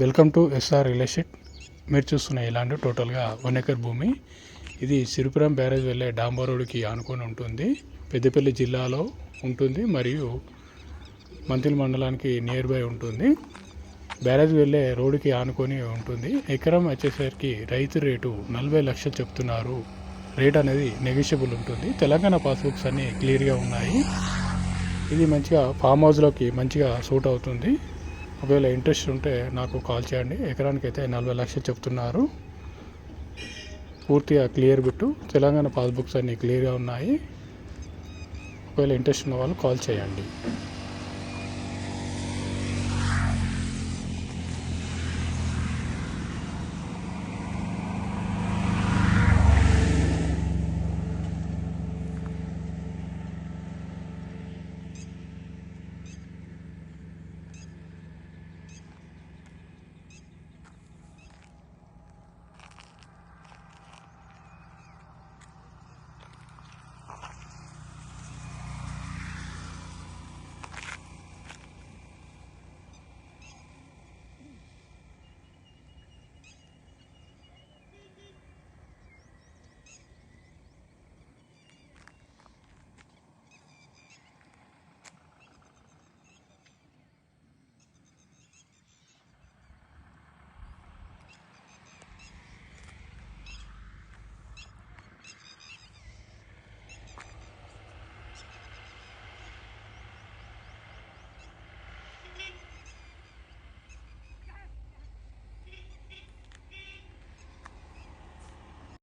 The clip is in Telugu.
Welcome to SR real estate. మీరు చూస్తున్న ఇలాంటి టోటల్గా వన్ ఎకర్ భూమి. ఇది సిరిపురం బ్యారేజ్ వెళ్ళే డాంబర్ రోడ్డుకి ఆనుకొని ఉంటుంది. పెద్దపల్లి జిల్లాలో ఉంటుంది మరియు మంత్రి మండలానికి నియర్ బై ఉంటుంది. బ్యారేజ్ వెళ్ళే రోడ్డుకి ఆనుకొని ఉంటుంది. ఎకరం వచ్చేసరికి రైతు రేటు నలభై లక్షలు చెప్తున్నారు. రేట్ అనేది నెగిషియబుల్ ఉంటుంది. తెలంగాణ పాస్బుక్స్ అన్నీ క్లియర్గా ఉన్నాయి. ఇది మంచిగా ఫామ్ హౌస్లోకి మంచిగా సూట్ అవుతుంది. ఒకవేళ ఇంట్రెస్ట్ ఉంటే నాకు కాల్ చేయండి. ఎకరానికి అయితే నలభై లక్షలు చెప్తున్నారు. పూర్తిగా క్లియర్ బిట్టు. తెలంగాణ పాస్బుక్స్ అన్నీ క్లియర్గా ఉన్నాయి. ఒకవేళ ఇంట్రెస్ట్ ఉన్న వాళ్ళు కాల్ చేయండి.